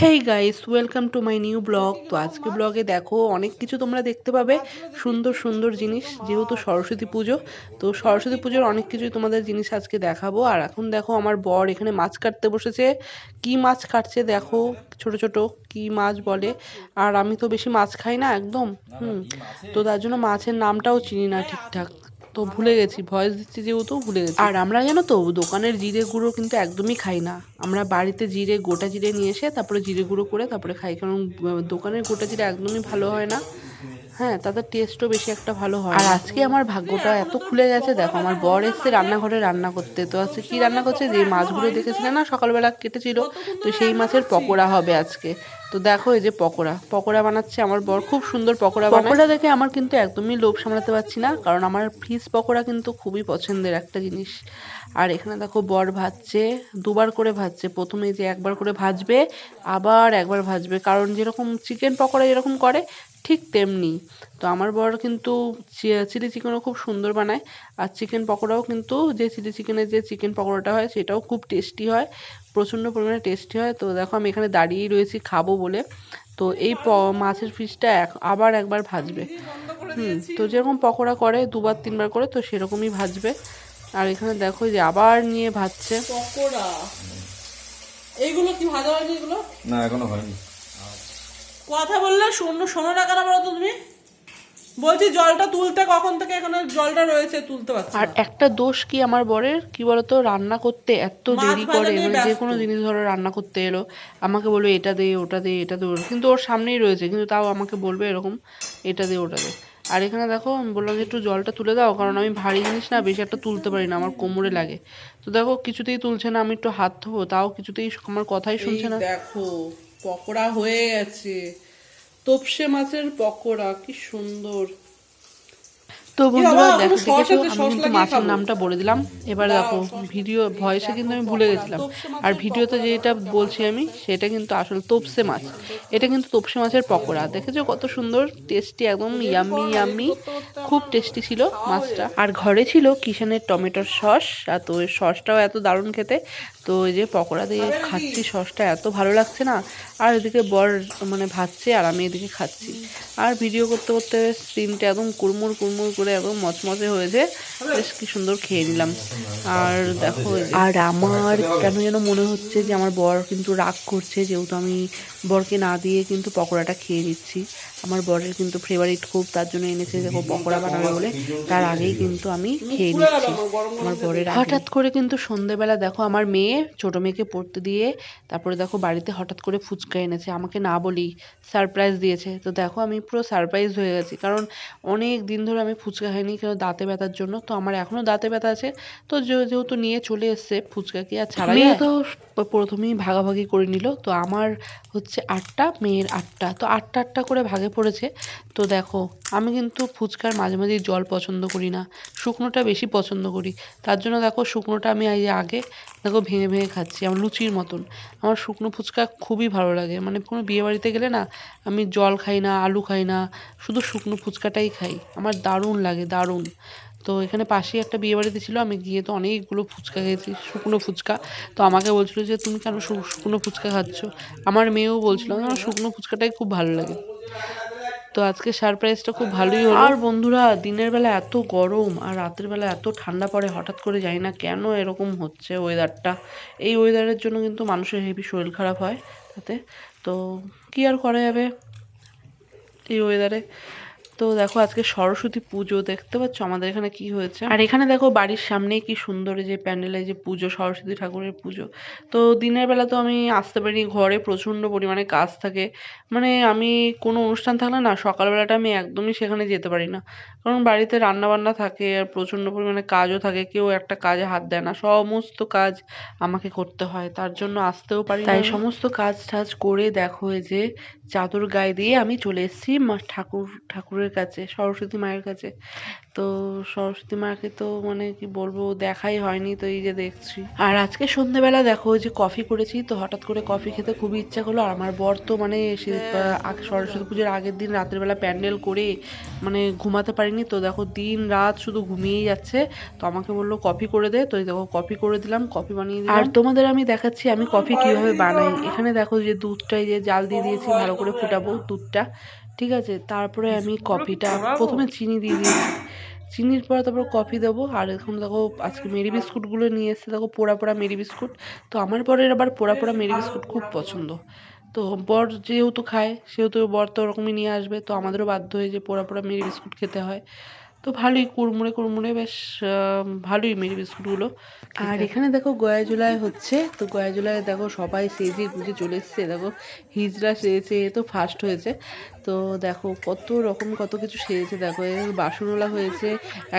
Hey guys welcome to my new blog তো আজকে ব্লগে দেখো, অনেক কিছু তোমরা দেখতে পাবে। সুন্দর সুন্দর জিনিস, যেহেতু সরস্বতী পুজো। তো সরস্বতী পুজোর অনেক কিছুই তোমাদের জিনিস আজকে দেখাবো। আর এখন দেখো, আমার বর এখানে মাছ কাটতে বসেছে। কি মাছ কাটছে দেখো, ছোট ছোট, কি মাছ বলে। আর আমি তো বেশি মাছ খাই না, একদম? হুম, তো তার জন্য মাছের নামটাও চিনি না ঠিকঠাক। তো ভুলে গেছি, ভয়েস দিচ্ছি যেহেতু ভুলে গেছি। আর আমরা জানো তো, দোকানের জিরে গুঁড়ো কিন্তু একদমই খাই না। আমরা বাড়িতে জিরে, গোটা জিরে নিয়ে এসে তারপরে জিরে গুঁড়ো করে তারপরে খাই। কারণ দোকানের গোটা জিরে একদমই ভালো হয় না। হ্যাঁ তাতে টেস্টও বেশি একটা ভালো হয় আর আজকে আমার ভাগ্যটা এত খুলে গেছে দেখো আমার বর এসছে রান্নাঘরে রান্না করতে। তো আজকে কি রান্না করছে? যে মাছগুলো দেখেছিলে না সকালবেলা কেটেছিল তো সেই মাছের পকোড়া হবে আজকে। তো দেখো এই যে পকোড়া পকোড়া বানাচ্ছে আমার বর খুব সুন্দর পকোড়া পকোড়া দেখে আমার কিন্তু একদমই লোভ সামলাতে পারছি না কারণ আমার ফিস পকোড়া কিন্তু খুবই পছন্দের একটা জিনিস। আর এখানে দেখো বর ভাজছে দুবার করে ভাজছে। প্রথমে যে একবার করে ভাজবে আবার একবার ভাজবে। কারণ যেরকম চিকেন পকোড়া যেরকম করে ঠিক তেমনি। তো আমার বর কিন্তু চিলি চিকেনও খুব সুন্দর বানায়। আর চিকেন পকোড়াও কিন্তু যে চিলি চিকেনের যে চিকেন পকোড়াটা হয় সেটাও খুব টেস্টি হয় প্রচণ্ড পরিমাণে টেস্টি হয়। তো দেখো আমি এখানে দাঁড়িয়েই রয়েছি খাব বলে। তো এই প- মাছের এক আবার একবার ভাজবে। হুম তো যেরকম পকোড়া করে দুবার তিনবার করে তো সেরকমই ভাজবে। আর এখানে দেখো যে আবার নিয়ে ভাজছে। পকোড়া? এইগুলো কি ভাজা হয়নি এগুলো? না এখনও হয়নি। কথা বললে শোনো শোনো না কেন বলো তো তুমি? বলছি জলটা তুলতে কখন থেকে এখানে জলটা রয়েছে তুলতে পারছি আর একটা দোষ কি আমার বরের? কি বলতো রান্না করতে এত দেরি করে মানে যে কোনো জিনিস ধরো রান্না করতে এলো আমাকে বলবে এটা দে ওটা দে এটা দে কিন্তু ওর সামনেই রয়েছে কিন্তু তাও আমাকে বলবে এরকম এটা দে ওটা দে। আর এখানে দেখো আমি বললাম যে একটু জলটা তুলে দাও কারণ আমি ভারী জিনিস না বেশি একটা তুলতে পারি না আমার কোমরে লাগে। তো দেখো কিছুতেই তুলছে না আমি একটু হাত ধোবো তাও কিছুতেই আমার কথাই শুনছে না। দেখো পকোড়া হয়ে গেছে। তোপসে মাছের পকোড়া কি সুন্দর। তো বন্ধুরা দেখো দেখেছ আমি কিন্তু মাছের নামটা বলে দিলাম। এবার দেখো ভিডিও ভয়েসে কিন্তু আমি ভুলে গেছিলাম। আর ভিডিওতে যেটা বলছি আমি সেটা কিন্তু আসল তোপসে মাছ। এটা কিন্তু তোপসে মাছের পকোড়া। দেখেছ কত সুন্দর? টেস্টি একদম ইয়াম্মি ইয়াম্মি খুব টেস্টি ছিল মাছটা। আর ঘরে ছিল কিষানের টমেটোর সস। আর তো ওই সসটাও এত দারুণ খেতে। তো ওই যে পকোড়া দিয়ে খাচ্ছি সসটা এত ভালো লাগছে না। আর এদিকে বর মানে ভাজছে আর আমি এদিকে খাচ্ছি। আর ভিডিও করতে করতে স্ক্রিনটা একদম কুড়মুড় কুড়মুড় করে একদম মচমচে হয়েছে। বেশ কি সুন্দর খেয়ে নিলাম। আর দেখো আর আমার কেন যেন মনে হচ্ছে যে আমার বর কিন্তু রাগ করছে যেহেতু আমি বরকে না দিয়ে কিন্তু পকোড়াটা খেয়ে নিচ্ছি। আমার বরের কিন্তু ফেভারিট খুব তার জন্য এনেছে দেখো পকোড়া বানাবে বলে। তার আগেই কিন্তু আমি খেয়ে নিচ্ছি। আমার বরের হঠাৎ করে কিন্তু সন্ধেবেলা দেখো আমার মেয়ে ছোট মেয়েকে পড়তে দিয়ে তারপরে দেখো বাড়িতে হঠাৎ করে ফুচকা এনেছে। আমাকে না বলি সারপ্রাইজ দিয়েছে। তো দেখো আমি পুরো সারপ্রাইজ হয়ে গেছি। কারণ অনেক দিন ধরে আমি ফুচকা খাইনি কেন? দাঁতে ব্যথার জন্য। তো আমার এখনও দাঁতে ব্যথা আছে। তো যেহেতু নিয়ে চলে এসছে ফুচকা কি আর ছাড়া মেয়ে তো প্রথমেই ভাগাভাগি করে নিল। তো আমার হচ্ছে আটটা মেয়ের আটটা। তো আটটা আটটা করে ভাগে পড়েছে। তো দেখো আমি কিন্তু ফুচকার মাঝে মাঝে জল পছন্দ করি না। শুকনোটা বেশি পছন্দ করি। তার জন্য দেখো শুকনোটা আমি আগে দেখো ভেঙে ভেঙে ভেঙে খাচ্ছি, আমার লুচির মতন। আমার শুকনো ফুচকা খুবই ভালো লাগে। মানে কোনো বিয়ে বাড়িতে গেলে না, আমি জল খাই না, আলু খাই না, শুধু শুকনো ফুচকাটাই খাই। আমার দারুণ লাগে, দারুণ। তো এখানে পাশেই একটা বিয়ে বাড়িতে ছিল, আমি গিয়ে তো অনেকগুলো ফুচকা খেয়েছি, শুকনো ফুচকা। তো আমাকে বলছিল যে, তুমি কেন শুকনো ফুচকা খাচ্ছ? আমার মেয়েও বলছিল, আমার শুকনো ফুচকাটাই খুব ভালো লাগে। তো আজকে সারপ্রাইজটা খুব ভালোই হলো। আর বন্ধুরা, দিনের বেলা এত গরম আর রাতের বেলা এত ঠান্ডা পড়ে, হঠাৎ করে জানি না কেন এরকম হচ্ছে ওয়েদারটা এই ওয়েদারের জন্য কিন্তু মানুষের হেভি শরীর খারাপ হয় তাতে। তো কি আর করা যাবে এই ওয়েদারে তো দেখো আজকে সরস্বতী পুজো দেখতে পাচ্ছ আমাদের এখানে কি হয়েছে? আর এখানে দেখো বাড়ির সামনেই কি সুন্দর যে প্যান্ডেলে যে পুজো সরস্বতী ঠাকুরের পুজো। তো দিনের বেলা তো আমি আসতে পারি ঘরে প্রচণ্ড পরিমাণে কাজ থাকে। মানে আমি কোনো অনুষ্ঠান থাকলে না সকালবেলাটা আমি একদমই সেখানে যেতে পারি না। কারণ বাড়িতে রান্না বান্না থাকে আর প্রচণ্ড পরিমাণে কাজও থাকে কেউ একটা কাজে হাত দেয় না। সমস্ত কাজ আমাকে করতে হয় তার জন্য আসতেও পারি তাই সমস্ত কাজ টাজ করে দেখো এই যে চাদর গায়ে দিয়ে আমি চলে এসেছি মা ঠাকুর ঠাকুরের ঠাকুরের কাছে, সরস্বতী মায়ের কাছে। তো সরস্বতী মাকে তো মানে কি বলব, দেখাই হয়নি তো এই যে দেখছি। আর আজকে সন্ধ্যেবেলা দেখো যে কফি করেছি, তো হঠাৎ করে কফি খেতে খুবই ইচ্ছা করল। আর আমার বর তো মানে সরস্বতী পুজোর আগের দিন রাতের বেলা প্যান্ডেল করে মানে ঘুমাতে পারিনি। তো দেখো দিন রাত শুধু ঘুমিয়েই যাচ্ছে। তো আমাকে বলল, কফি করে দে। তো দেখো কফি করে দিলাম, কফি বানিয়ে দিলাম। আর তোমাদের আমি দেখাচ্ছি আমি কফি কীভাবে বানাই। এখানে দেখো যে দুধটাই যে জাল দিয়ে দিয়েছি, ভালো করে ফুটাবো দুধটা। ঠিক আছে? তারপরে আমি কফিটা প্রথমে চিনি দিয়ে দিয়েছি। চিনির পরে তারপর কফি দেবো। আর এখন দেখো আজকে মেরি বিস্কুটগুলো নিয়ে এসে দেখো পোড়া পোড়া মেরি বিস্কুট। তো আমার বরের আবার পোড়া পোড়া মেরি বিস্কুট খুব পছন্দ। তো বর যেহেতু খায় সেহেতু বর তো ওরকমই নিয়ে আসবে। তো আমাদেরও বাধ্য হয়ে যে পোড়া পোড়া মেরি বিস্কুট খেতে হয়। তো ভালোই কুড়মুড়ে কুড়মুড়ে বেশ ভালোই মেরি বিস্কুটগুলো আর এখানে দেখো গয়া জুলাই হচ্ছে, তো গয়া জুলাই দেখো সবাই সেজে গুজে চলে এসছে, দেখো হিজড়া সেজেছে তো ফার্স্ট হয়েছে। তো দেখো কত রকম কত কিছু সেজেছে, দেখো বাসনওয়ালা হয়েছে,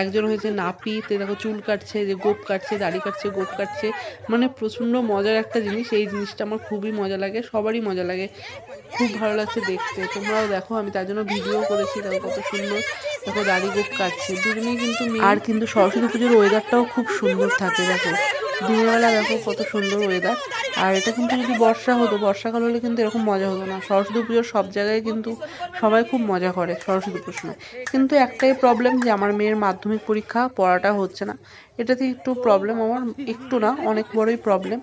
একজন হয়েছে নাপিত দেখো চুল কাটছে, যে গোপ কাটছে, দাড়ি কাটছে, গোপ কাটছে মানে প্রচণ্ড মজার একটা জিনিস, এই জিনিসটা আমার খুবই মজা লাগে, সবারই মজা লাগে, খুব ভালো লাগছে দেখতে। তোমরাও দেখো, আমি তার জন্য ভিডিও করেছি, দেখো কত সুন্দর, দেখো দাড়ি গোপ কাটছে। দুজনেই কিন্তু আর কিন্তু সরস্বতী পুজোর ওয়েদারটাও খুব সুন্দর থাকে, দেখো। দিনের বেলা দেখো কত সুন্দর ওয়েদার আর এটা কিন্তু যদি বর্ষা হতো, বর্ষাকাল হলে কিন্তু এরকম মজা হতো না। সরস্বতী পুজোর সব জায়গায় কিন্তু সবাই খুব মজা করে সরস্বতী পুজোর সময়। কিন্তু একটাই প্রবলেম যে আমার মেয়ের মাধ্যমিক পরীক্ষা পড়াটা হচ্ছে না। এটাতে একটু প্রবলেম আমার একটু না, অনেক বড়ই প্রবলেম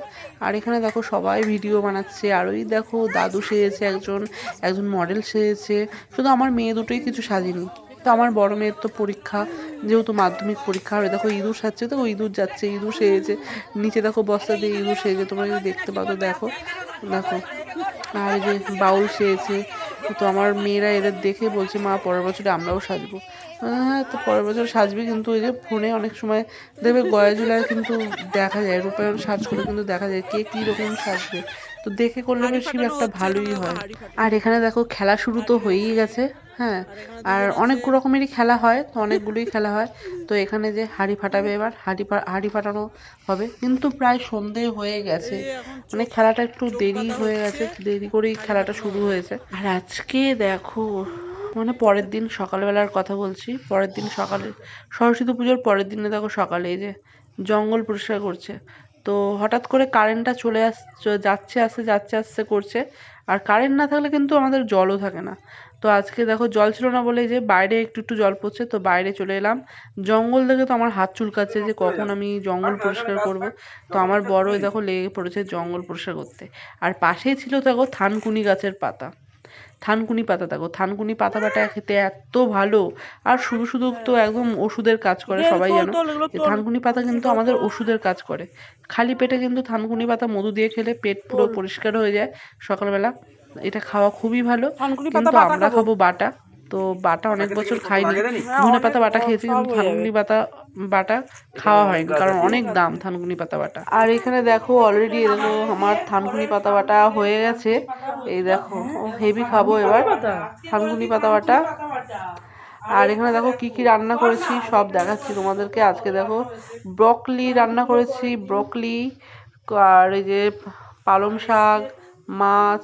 আর এখানে দেখো সবাই ভিডিও বানাচ্ছে, আর ওই দেখো দাদু সেজেছে একজন একজন মডেল সেজেছে। শুধু আমার মেয়ে দুটোই কিছু সাজেনি। তো আমার বড় মেয়ের তো পরীক্ষা, যেহেতু মাধ্যমিক পরীক্ষা, আর দেখো ইঁদুর সাজছে তো ইঁদুর যাচ্ছে, ইঁদুর সেজেছে। নিচে দেখো বস্তা দিয়ে ইঁদুর সেজেছে, তোমরা যদি দেখতে পাও তো দেখো দেখো। আর যে বাউল সেজেছে, তো আমার মেয়েরা এদের দেখে বলছে, মা, পরের বছরে আমরাও সাজবো। হ্যাঁ তো পরের বছর সাজবে, কিন্তু ওই যে ফোনে অনেক সময় দেখবে গয়া জুলাই কিন্তু দেখা যায়, রূপায়ণ সার্চ করে কিন্তু দেখা যায়, কে কী রকম সাজবে? তো দেখে করলে বেশ একটা ভালোই হয়। আর এখানে দেখো খেলা শুরু তো হয়েই গেছে হ্যাঁ। আর অনেক রকমেরই খেলা হয় তো অনেকগুলোই খেলা হয়। তো এখানে যে হাঁড়ি ফাটাবে এবার হাঁড়ি হাঁড়ি ফাটানো হবে। কিন্তু প্রায় সন্ধে হয়ে গেছে। মানে খেলাটা একটু দেরি হয়ে গেছে দেরি করেই খেলাটা শুরু হয়েছে। আর আজকে দেখো মানে পরের দিন সকালবেলার কথা বলছি পরের দিন সকালে সরস্বতী পুজোর পরের দিনে দেখো সকালে এই যে জঙ্গল পরিষ্কার করছে। তো হঠাৎ করে কারেন্টটা চলে আস যাচ্ছে, আসছে যাচ্ছে, আসছে, করছে। আর কারেন্ট না থাকলে কিন্তু আমাদের জলও থাকে না। তো আজকে দেখো জল ছিল না বলে যে বাইরে একটু একটু জল পড়ছে, তো বাইরে চলে এলাম। জঙ্গল দেখে তো আমার হাত চুলকাচ্ছে যে কখন আমি জঙ্গল পরিষ্কার করব। তো আমার বড় দেখো লেগে পড়েছে জঙ্গল পরিষ্কার করতে। আর পাশেই ছিল দেখো থানকুনি গাছের পাতা। থানকুনি পাতা দেখো থানকুনি পাতা বাটা খেতে এত ভালো। আর শুধু শুধু তো একদম ওষুধের কাজ করে সবাই জানো। থানকুনি পাতা কিন্তু আমাদের ওষুধের কাজ করে। খালি পেটে কিন্তু থানকুনি পাতা মধু দিয়ে খেলে পেট পুরো পরিষ্কার হয়ে যায়। সকালবেলা এটা খাওয়া খুবই ভালো। কিন্তু আমরা খাব বাটা। তো বাটা অনেক বছর খাইনি। ধনে পাতা বাটা খেয়েছি কিন্তু থানকুনি পাতা বাটা খাওয়া হয়নি কারণ অনেক দাম থানকুনি পাতা বাটা। আর এখানে দেখো অলরেডি দেখো আমার থানকুনি পাতা বাটা হয়ে গেছে। এই দেখো হেভি খাব এবার থানকুনি পাতা বাটা। আর এখানে দেখো কি কি রান্না করেছি সব দেখাচ্ছি তোমাদেরকে। আজকে দেখো ব্রকলি রান্না করেছি ব্রকলি আর এই যে পালং শাক মাছ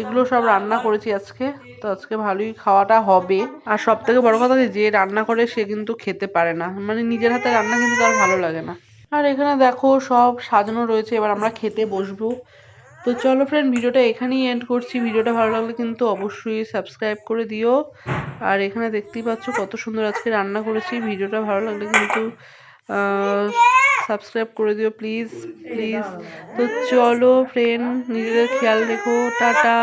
এগুলো সব রান্না করেছি আজকে। তো আজকে ভালোই খাওয়াটা হবে। আর সব থেকে বড় কথা যে রান্না করে সে কিন্তু খেতে পারে না। মানে নিজের হাতে রান্না কিন্তু তার ভালো লাগে না। আর এখানে দেখো সব সাজানো রয়েছে, এবার আমরা খেতে বসবো। তো চলো ফ্রেন্ড ভিডিওটা এখানেই এন্ড করছি। ভিডিওটা ভালো লাগলে কিন্তু অবশ্যই সাবস্ক্রাইব করে দিও। আর এখানে দেখতেই পাচ্ছ কত সুন্দর আজকে রান্না করেছি। ভিডিওটা ভালো লাগলে কিন্তু সাবস্ক্রাইব করে দিও প্লিজ প্লিজ তো চলো ফ্রেন্ড নিজেদের খেয়াল রেখো। টাটা।